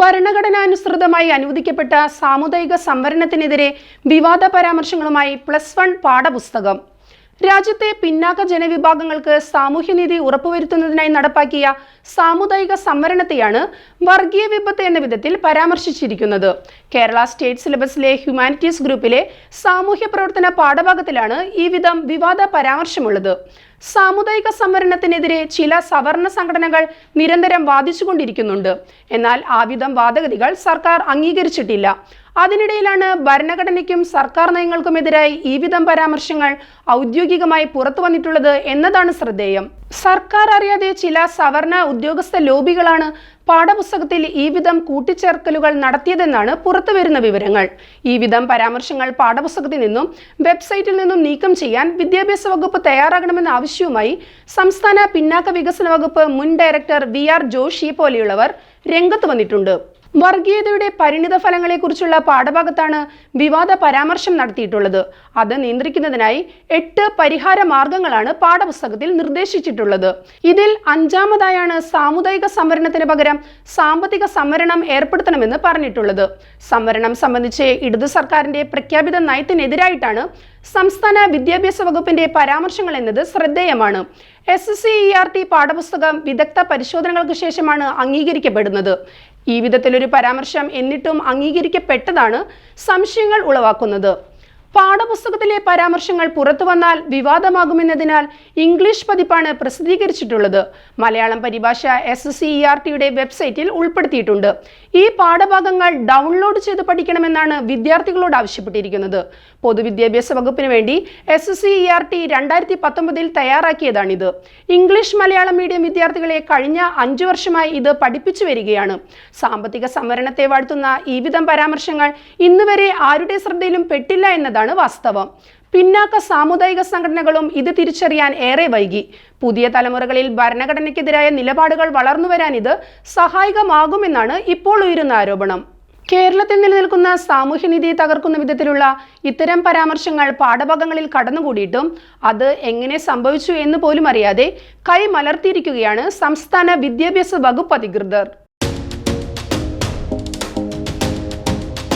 ഭരണഘടനാനുസൃതമായി അനുവദിക്കപ്പെട്ട സാമുദായിക സംവരണത്തിനെതിരെ വിവാദ പരാമർശങ്ങളുമായി പ്ലസ് വൺ പാഠപുസ്തകം. രാജ്യത്തെ പിന്നാക്ക ജനവിഭാഗങ്ങൾക്ക് സാമൂഹ്യനീതി ഉറപ്പുവരുത്തുന്നതിനായി നടപ്പാക്കിയ സാമുദായിക സംവരണത്തെയാണ് വർഗീയ വിപത്ത് എന്ന വിധത്തിൽ പരാമർശിച്ചിരിക്കുന്നത്. കേരള സ്റ്റേറ്റ് സിലബസിലെ ഹ്യൂമാനിറ്റീസ് ഗ്രൂപ്പിലെ സാമൂഹ്യ പ്രവർത്തന പാഠഭാഗത്തിലാണ് ഈ വിധം വിവാദ പരാമർശമുള്ളത്. സാമുദായിക സംവരണത്തിനെതിരെ ചില സവർണ സംഘടനകൾ നിരന്തരം വാദിച്ചുകൊണ്ടിരിക്കുന്നുണ്ട്. എന്നാൽ ആ വിധം വാദഗതികൾ സർക്കാർ അംഗീകരിച്ചിട്ടില്ല. അതിനിടയിലാണ് ഭരണഘടനയ്ക്കും സർക്കാർ നയങ്ങൾക്കുമെതിരായി ഈ വിധം പരാമർശങ്ങൾ ഔദ്യോഗികമായി പുറത്തു വന്നിട്ടുള്ളത് എന്നതാണ് ശ്രദ്ധേയം. സർക്കാർ അറിയാതെ ചില സവർണ ഉദ്യോഗസ്ഥ ലോബികളാണ് പാഠപുസ്തകത്തിൽ ഈ വിധം കൂട്ടിച്ചേർക്കലുകൾ നടത്തിയതെന്നാണ് പുറത്തുവരുന്ന വിവരങ്ങൾ. ഈ വിധം പരാമർശങ്ങൾ പാഠപുസ്തകത്തിൽ നിന്നും വെബ്സൈറ്റിൽ നിന്നും നീക്കം ചെയ്യാൻ വിദ്യാഭ്യാസ വകുപ്പ് തയ്യാറാകണമെന്ന ആവശ്യവുമായി സംസ്ഥാന പിന്നാക്ക വികസന വകുപ്പ് മുൻ ഡയറക്ടർ വി ആർ ജോഷി പോലെയുള്ളവർ രംഗത്ത് വന്നിട്ടുണ്ട്. വർഗീയതയുടെ പരിണിത ഫലങ്ങളെക്കുറിച്ചുള്ള പാഠഭാഗത്താണ് വിവാദ പരാമർശം നടത്തിയിട്ടുള്ളത്. അത് നിയന്ത്രിക്കുന്നതിനായി എട്ട് പരിഹാര മാർഗങ്ങളാണ് പാഠപുസ്തകത്തിൽ നിർദ്ദേശിച്ചിട്ടുള്ളത്. ഇതിൽ അഞ്ചാമതായാണ് സാമുദായിക സംവരണത്തിന് പകരം സാമ്പത്തിക സംവരണം ഏർപ്പെടുത്തണമെന്ന് പറഞ്ഞിട്ടുള്ളത്. സംവരണം സംബന്ധിച്ച് ഇടതു സർക്കാരിന്റെ പ്രഖ്യാപിത നയത്തിനെതിരായിട്ടാണ് സംസ്ഥാന വിദ്യാഭ്യാസ വകുപ്പിന്റെ പരാമർശങ്ങൾ എന്നത് ശ്രദ്ധേയമാണ്. S S C E R T പാഠപുസ്തകം വിദഗ്ധ പരിശോധനകൾക്ക് ശേഷമാണ് അംഗീകരിക്കപ്പെടുന്നത്. ഈ വിധത്തിലൊരു പരാമർശം എന്നിട്ടും അംഗീകരിക്കപ്പെട്ടതാണ് സംശയങ്ങൾ ഉളവാക്കുന്നത്. പാഠപുസ്തകത്തിലെ പരാമർശങ്ങൾ പുറത്തു വന്നാൽ വിവാദമാകുമെന്നതിനാൽ ഇംഗ്ലീഷ് പതിപ്പാണ് പ്രസിദ്ധീകരിച്ചിട്ടുള്ളത്. മലയാളം പരിഭാഷ എസ് സി ഇ ആർ ടിയുടെ വെബ്സൈറ്റിൽ ഉൾപ്പെടുത്തിയിട്ടുണ്ട്. ഈ പാഠഭാഗങ്ങൾ ഡൗൺലോഡ് ചെയ്ത് പഠിക്കണമെന്നാണ് വിദ്യാർത്ഥികളോട് ആവശ്യപ്പെട്ടിരിക്കുന്നത്. പൊതുവിദ്യാഭ്യാസ വകുപ്പിന് വേണ്ടി S C E R T രണ്ടായിരത്തി പത്തൊമ്പതിൽ തയ്യാറാക്കിയതാണിത്. ഇംഗ്ലീഷ് മലയാളം മീഡിയം വിദ്യാർത്ഥികളെ കഴിഞ്ഞ അഞ്ചു വർഷമായി ഇത് പഠിപ്പിച്ചു വരികയാണ്. സാമ്പത്തിക സംവരണത്തെ വാഴ്ത്തുന്ന ഈ വിധം പരാമർശങ്ങൾ ഇന്നുവരെ ആരുടെ ശ്രദ്ധയിലും പെട്ടില്ല എന്നതാണ് വാസ്തവം. പിന്നാക്ക സാമുദായിക സംഘടനകളും ഇത് തിരിച്ചറിയാൻ ഏറെ വൈകി. പുതിയ തലമുറകളിൽ ഭരണഘടനയ്ക്കെതിരായ നിലപാടുകൾ വളർന്നുവരാൻ ഇത് സഹായകമാകുമെന്നാണ് ഇപ്പോൾ ഉയരുന്ന ആരോപണം. കേരളത്തിൽ നിലനിൽക്കുന്ന സാമൂഹ്യനീതിയെ തകർക്കുന്ന വിധത്തിലുള്ള ഇത്തരം പരാമർശങ്ങൾ പാഠഭാഗങ്ങളിൽ കടന്നുകൂടിയിട്ടും അത് എങ്ങനെ സംഭവിച്ചു എന്ന് പോലും അറിയാതെ കൈ മലർത്തിയിരിക്കുകയാണ് സംസ്ഥാന വിദ്യാഭ്യാസ വകുപ്പ് അധികൃതർ.